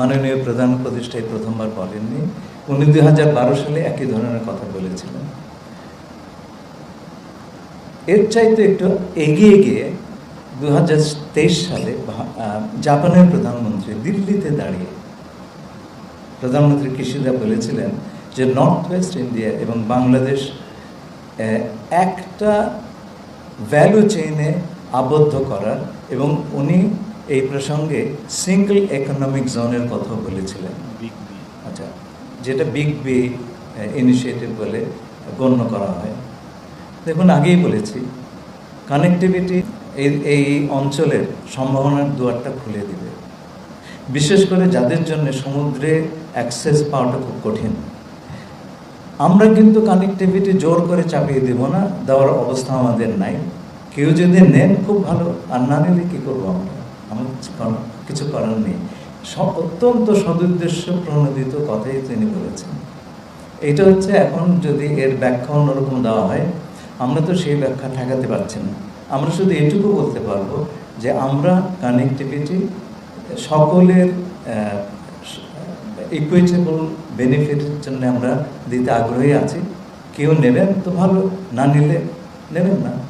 মাননীয় প্রধান উপদেষ্টায় প্রথমবার বলেননি। উনি দু হাজার বারো সালে একই ধরনের কথা বলেছিলেন। এর চাইতে একটু এগিয়ে গিয়ে দু হাজার তেইশ সালে জাপানের প্রধানমন্ত্রী দিল্লিতে দাঁড়িয়ে প্রধানমন্ত্রী কিশিদা বলেছিলেন যে নর্থ ওয়েস্ট ইন্ডিয়া এবং বাংলাদেশ একটা ভ্যালু চেইনে আবদ্ধ করার এবং উনি এই প্রসঙ্গে সিঙ্গল ইকোনমিক জোনের কথা বলেছিলেন। আচ্ছা যেটা বিগ বি ইনিশিয়েটিভ বলে গণ্য করা হয়। দেখুন আগেই বলেছি কানেক্টিভিটি এই এই অঞ্চলের সম্ভাবনার দুয়ারটা খুলে দিবে। বিশেষ করে যাদের জন্য সমুদ্রে অ্যাক্সেস পাওয়াটা খুব কঠিন। আমরা কিন্তু কানেক্টিভিটি জোর করে চাপিয়ে দেব না দেওয়ার অবস্থা আমাদের নাই। কেউ যদি নেন খুব ভালো। আর না নিলে কী করব আমরা? আমার কিছু করার- নেই। অত্যন্ত সদুদ্দেশ্য প্রণোদিত কথাই তিনি বলেছেন। এটা হচ্ছে এখন যদি এর ব্যাখ্যা অন্যরকম দেওয়া হয়, আমরা তো সেই ব্যাখ্যা ঠেকাতে পারছি না। আমরা শুধু এটুকু বলতে পারব যে আমরা কানেক্টিভিটি সকলের ইকুইটেবল বেনিফিটের জন্য আমরা দিতে আগ্রহী আছি। কেউ নেবেন তো ভালো, না নিলে নেবেন না।